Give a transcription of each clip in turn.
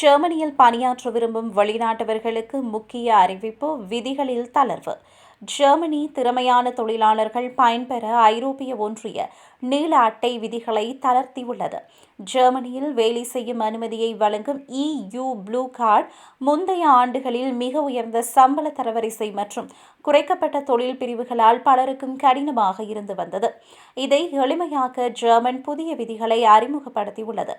ஜெர்மனியில் பணியாற்ற விரும்பும் வெளிநாட்டவர்களுக்கு முக்கிய அறிவிப்பு விதிகளில் தளர்வு. ஜெர்மனி திறமையான தொழிலாளர்கள் பயன்பெற ஐரோப்பிய ஒன்றிய நீல அட்டை விதிகளை தளர்த்தியுள்ளது. ஜெர்மனியில் வேலை செய்யும் அனுமதியை வழங்கும் இயு ப்ளூ கார்டு முந்தைய ஆண்டுகளில் மிக உயர்ந்த சம்பள தரவரிசை மற்றும் குறைக்கப்பட்ட தொழில் பிரிவுகளால் பலருக்கும் கடினமாக இருந்து வந்தது. இதை எளிமையாக்க ஜெர்மன் புதிய விதிகளை அறிமுகப்படுத்தியுள்ளது.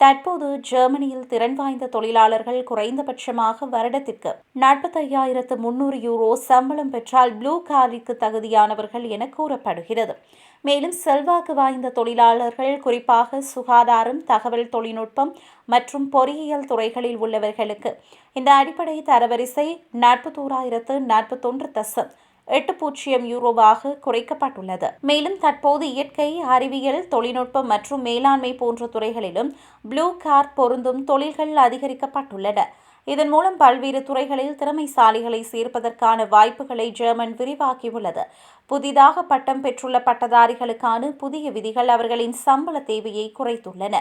தற்போது ஜெர்மனியில் திறன் வாய்ந்த தொழிலாளர்கள் குறைந்தபட்சமாக வருடத்திற்கு நாற்பத்தையாயிரத்து முன்னூறு யூரோ சம்பளம் பெற்றால் ப்ளூ கார்டிற்கு தகுதியானவர்கள் என கூறப்படுகிறது. மேலும் செல்வாக்கு வாய்ந்த தொழிலாளர்கள் குறிப்பாக சுகாதாரம் தகவல் தொழில்நுட்பம் மற்றும் பொறியியல் துறைகளில் உள்ளவர்களுக்கு இந்த அடிப்படை தரவரிசை நாற்பத்தோராயிரத்து நாற்பத்தொன்று தசம் எட்டு பூஜ்ஜியம் யூரோவாக குறைக்கப்பட்டுள்ளது. மேலும் தற்போது இயற்கை அறிவியல் தொழில்நுட்பம் மற்றும் மேலாண்மை போன்ற துறைகளிலும் ப்ளூ கார்ட் பொருந்தும் தொழில்கள் அதிகரிக்கப்பட்டுள்ளன. இதன் மூலம் பல்வேறு துறைகளில் திறமைசாலிகளை சேர்ப்பதற்கான வாய்ப்புகளை ஜெர்மன் விரிவாக்கியுள்ளது. புதிதாக பட்டம் பெற்றுள்ள பட்டதாரிகளுக்கான புதிய விதிகள் அவர்களின் சம்பள தேவையை குறைத்துள்ளன.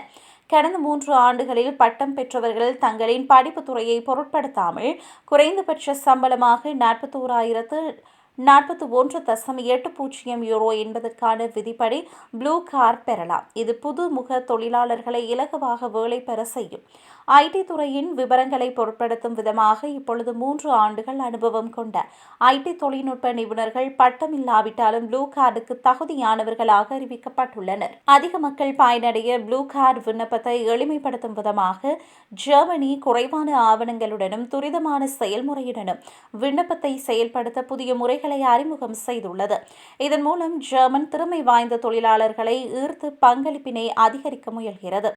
கடந்த மூன்று ஆண்டுகளில் பட்டம் பெற்றவர்கள் தங்களின் படிப்பு துறையை பொருட்படுத்தாமல் குறைந்தபட்ச சம்பளமாக நாற்பத்தோராயிரத்து நாற்பத்தி ஒன்று தசம் எட்டு பூஜ்ஜியம் யூரோ என்பதற்கான விதிப்படி ப்ளூ கார் பெறலாம். இது புதுமுக தொழிலாளர்களை இலகுவாக வேலை பெற செய்யும். ஐடி துறையின் விவரங்களை பொருட்படுத்தும் விதமாக இப்பொழுது மூன்று ஆண்டுகள் அனுபவம் கொண்ட ஐடி தொழில்நுட்ப நிபுணர்கள் பட்டம் இல்லாவிட்டாலும் ப்ளூ கார்டுக்கு தகுதியானவர்களாக அறிவிக்கப்பட்டுள்ளனர். அதிக மக்கள் பயனடைய ப்ளூ கார்டு விண்ணப்பத்தை எளிமைப்படுத்தும் விதமாக ஜெர்மனி குறைவான ஆவணங்களுடனும் துரிதமான செயல்முறையுடனும் விண்ணப்பத்தை செயல்படுத்த புதிய முறைகள் முறைகளை அறிமுகம் செய்துள்ளது. இதன் மூலம் ஜெர்மன் திறமை வாய்ந்த தொழிலாளர்களை ஈர்த்து பங்களிப்பினை அதிகரிக்க முயல்கிறது.